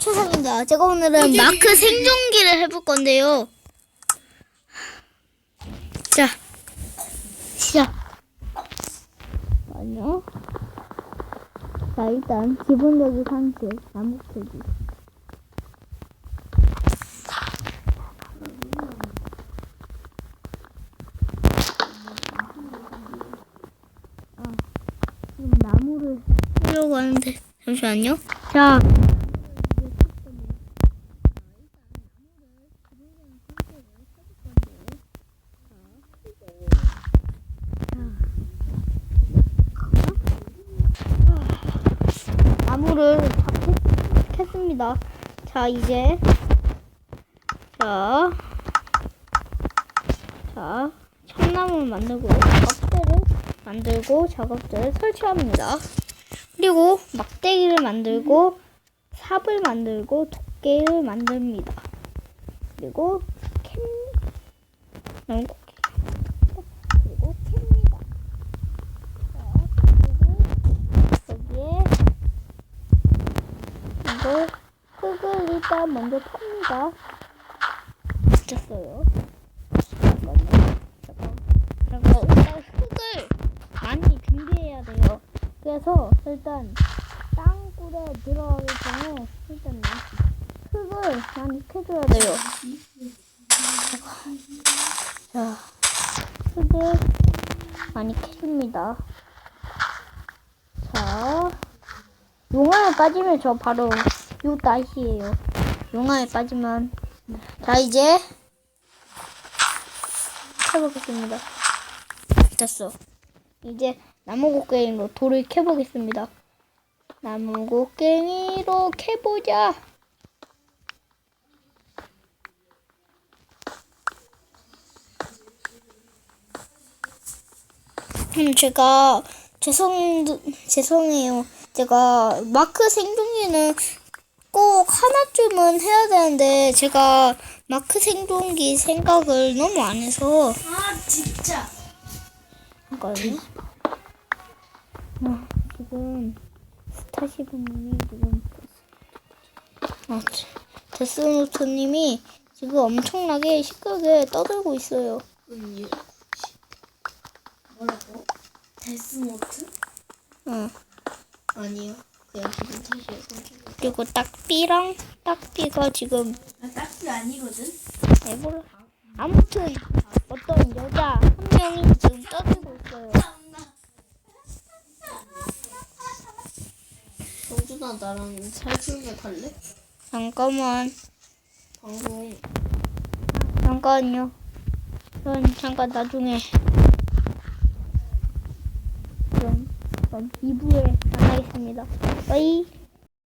초상입니다. 제가 오늘은 마크 생존기를 해볼 건데요. 자, 시작. 아니요. 자, 일단 기본적인 상태, 나무 캐기. 아, 지금 나무를 하려고 하는데 잠시만요. 자. 나무를 다 캤, 캤습니다. 자, 이제 자, 자, 참나무를 만들고 막대를 만들고 작업대를 설치합니다. 그리고 막대기를 만들고 삽을 만들고 도끼를 만듭니다. 그리고 캔 나무 고기 그리고 캡니다. 자, 그리고 여기에 이거 흙을 일단 먼저 팝니다. 붙였어요. 잠깐만요. 잠깐. 잠깐 일단 흙을 많이 준비해야 돼요. 그래서 일단 땅굴에 들어가기 전에 일단 흙을 많이 캐줘야 돼요. 자, 흙을 많이 캐줍니다. 자, 용암에 빠지면 저 바로 요 다시예요. 용암에 빠지면 자 이제 캐보겠습니다. 됐어. 이제 나무곡괭이로 돌을 캐보겠습니다. 나무곡괭이로 캐보자. 음, 제가 죄송 죄송해요. 제가 마크 생존기는 꼭 하나쯤은 해야 되는데 제가 마크 생존기 생각을 너무 안 해서 아 진짜 잠깐만요. 아, 지금 스타시브님이 지금 아, 데스노트님이 지금 엄청나게 시끄럽게 떠들고 있어요. 은유 뭐라고? 데스노트? 응. 아니요 그냥 기분 탓이어서 그리고 딱비랑 딱비가 지금 아 딱지 아니거든? 해볼 아무튼 어떤 여자 한 명이 지금 떠들고 있어요. 정준아 나랑 살풀면 갈래? 잠깐만, 방송 잠깐요. 전 잠깐 나중에 그럼, 그럼 2부에 만나겠습니다. 빠이.